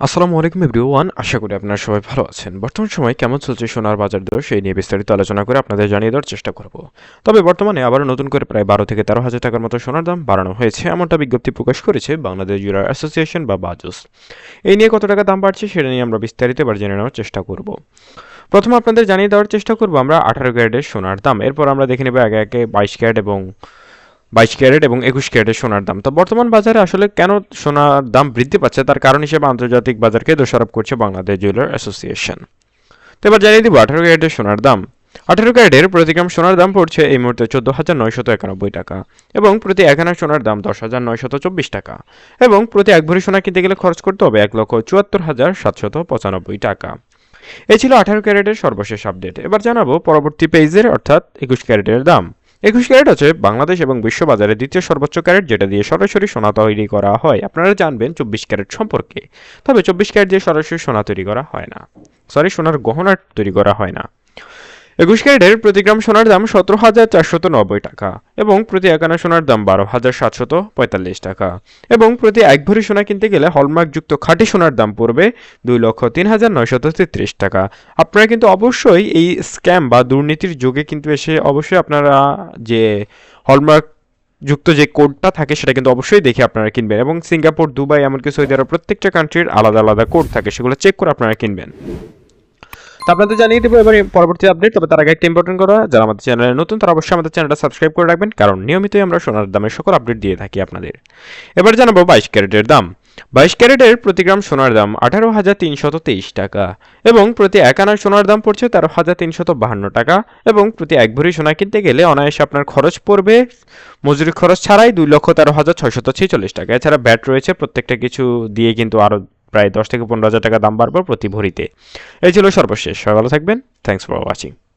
আসসালামু আলাইকুম এভরিওয়ান, আশা করি আপনারা সবাই ভালো আছেন। বর্তমান সময় কেমন চলছে সোনার বাজার দর সেই নিয়ে বিস্তারিত আলোচনা করে আপনাদের জানিয়ে দেওয়ার চেষ্টা করব। তবে বর্তমানে আবারও নতুন করে প্রায় বারো থেকে তেরো হাজার টাকার মতো সোনার দাম বাড়ানো হয়েছে, এমনটা বিজ্ঞপ্তি প্রকাশ করেছে বাংলাদেশ জুয়েলার অ্যাসোসিয়েশন বা বাজুস এই নিয়ে কত টাকা দাম বাড়ছে সেটা নিয়ে আমরা বিস্তারিত এবার জেনে নেওয়ার চেষ্টা করব। প্রথমে আপনাদের জানিয়ে দেওয়ার চেষ্টা করব আমরা আঠারো ক্যারেটের সোনার দাম। এরপর আমরা দেখে নেব একে একে বাইশ ক্যারেট এবং বাইশ ক্যারেট এবং একুশ ক্যারেটের সোনার দাম। তো বর্তমান বাজারে আসলে কেন সোনার দাম বৃদ্ধি পাচ্ছে? তার কারণ হিসেবে আন্তর্জাতিক বাজারকে দোষারোপ করছে বাংলাদেশ জুয়েলার অ্যাসোসিয়েশন। তো এবার জানিয়ে দিব, আঠারো ক্যারেটের সোনার দাম। আঠারো ক্যারেটের প্রতি গ্রাম সোনার দাম পড়ছে এই মুহূর্তে চোদ্দ হাজার নয়শত একানব্বই টাকা এবং প্রতি এক আনা সোনার দাম দশ হাজার নয়শত চব্বিশ টাকা এবং প্রতি এক ভরি সোনা কিনতে গেলে খরচ করতে হবে এক লক্ষ চুয়াত্তর হাজার সাতশত পঁচানব্বই টাকা। এ ছিল আঠারো ক্যারেটের সর্বশেষ আপডেট। এবার জানাব পরবর্তী পেজের, অর্থাৎ একুশ ক্যারেটের দাম। একুশ ক্যারেট হচ্ছে বাংলাদেশ এবং বিশ্ববাজারে দ্বিতীয় সর্বোচ্চ ক্যারেট, যেটা দিয়ে সরাসরি সোনা তৈরি করা হয়। আপনারা জানবেন চব্বিশ ক্যারেট সম্পর্কে। তবে চব্বিশ ক্যারেট দিয়ে সরাসরি সোনা তৈরি করা হয় না। সরি, সোনার গহনা তৈরি করা হয় না। একুশ ক্যারেটের প্রতি গ্রাম সোনার দাম সতেরো হাজার চারশত নব্বই টাকা এবং প্রতি একানা সোনার দাম বারো হাজার সাতশত পঁয়তাল্লিশ টাকা এবং প্রতি এক ভরি সোনা কিনতে গেলে হলমার্কযুক্ত খাঁটি সোনার দাম পড়বে দুই লক্ষ তিন হাজার নয়শত তেত্রিশ টাকা। আপনারা কিন্তু অবশ্যই এই স্ক্যাম বা দুর্নীতির যুগে কিন্তু এসে অবশ্যই আপনারা যে হলমার্ক যুক্ত যে কোডটা থাকে সেটা কিন্তু অবশ্যই দেখে আপনারা কিনবেন এবং সিঙ্গাপুর, দুবাই এমনকি সৌদি আরব প্রত্যেকটা কান্ট্রির আলাদা আলাদা কোড থাকে সেগুলো চেক করে আপনারা কিনবেন। তো আপনাদের জানিয়ে দেবো এবার পরবর্তী আপডেট তবে তার আগে একটা ইম্পর্টেন্ট করা যারা আমাদের চ্যানেলে নতুন, তারা অবশ্যই আমাদের চ্যানেলটা সাবস্ক্রাইব করে রাখবেন, কারণ নিয়মিতই আমরা সোনার দামের সকল আপডেট দিয়ে থাকি আপনাদের। এবার জানাব বাইশ ক্যারেটের দাম। বাইশ ক্যারেটের প্রতি গ্রাম সোনার দাম আঠারো হাজার তিনশত তেইশ টাকা এবং প্রতি এক আনার সোনার দাম পড়ছে তেরো হাজার তিনশত বাহান্ন টাকা এবং প্রতি এক ভরি সোনা কিনতে গেলে অনায়াসে আপনার খরচ পড়বে মজুরি খরচ ছাড়াই দুই লক্ষ তেরো হাজার ছয়শত ছেচল্লিশ টাকা। এছাড়া ব্যাট রয়েছে, প্রত্যেকটা কিছু দিয়ে কিন্তু আরও প্রায় দশ থেকে পনেরো হাজার টাকা দাম বাড়বে প্রতি ভরিতে। এই ছিল সর্বশেষ। সবাই ভালো থাকবেন। Thanks for watching